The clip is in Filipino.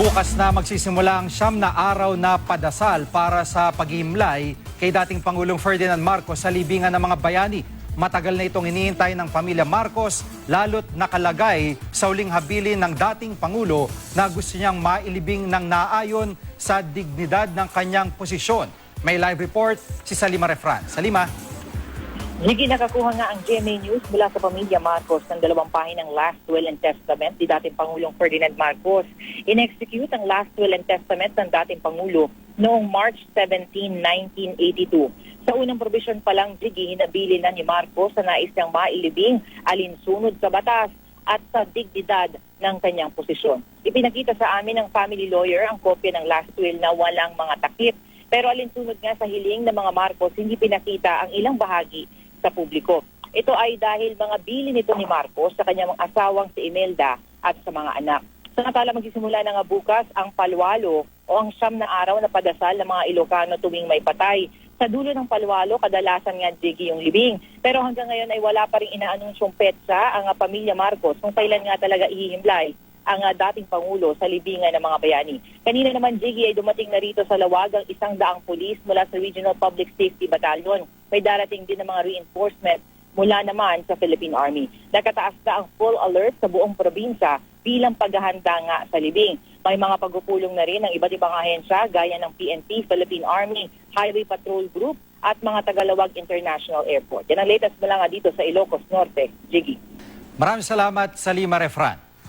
Bukas na magsisimula ang siyam na araw na padasal para sa paghihimlay kay dating Pangulong Ferdinand Marcos sa libingan ng mga bayani. Matagal na itong iniintay ng pamilya Marcos, lalo't nakalagay sa uling habilin ng dating Pangulo na gusto niyang mailibing ng naayon sa dignidad ng kanyang posisyon. May live report si Salima Refran. Salima? Higi nakakuha nga ang GMA News mula sa pamilya Marcos ng dalawang pahinang last will and testament ni dating Pangulong Ferdinand Marcos. In-execute ang last will and testament ng dating Pangulo noong March 17, 1982. Sa unang probisyon pa lang, Jiggy, hinabili na ni Marcos sa nais niyang mailibing alinsunod sa batas at sa dignidad ng kanyang posisyon. Ipinakita sa amin ng family lawyer ang kopya ng last will na walang mga takip. Pero alinsunod nga sa hiling ng mga Marcos, hindi pinakita ang ilang bahagi sa publiko. Ito ay dahil mga bili nito ni Marcos sa kanyang asawang si Imelda at sa mga anak. Samantala magsisimula na nga bukas ang palwalo o ang siyam na araw na padasal ng mga Ilocano tuwing may patay. Sa dulo ng palwalo, kadalasan nga jiggy yung libing. Pero hanggang ngayon ay wala pa rin inaanunsyong petsa ang pamilya Marcos kung kailan nga talaga ihihimlay ang dating Pangulo sa libingan ng mga bayani. Kanina naman, Jiggy, ay dumating na rito sa lawag ang isang daang pulis mula sa Regional Public Safety Battalion. May darating din ng mga reinforcement mula naman sa Philippine Army. Nakataas na ang full alert sa buong probinsya bilang paghahanda nga sa libing. May mga pagpupulong na rin ng iba't ibang ahensya gaya ng PNP, Philippine Army, Highway Patrol Group at mga Tagalawag International Airport. Yan ang latest mula nga dito sa Ilocos Norte. Jiggy. Maraming salamat, Salima Refran.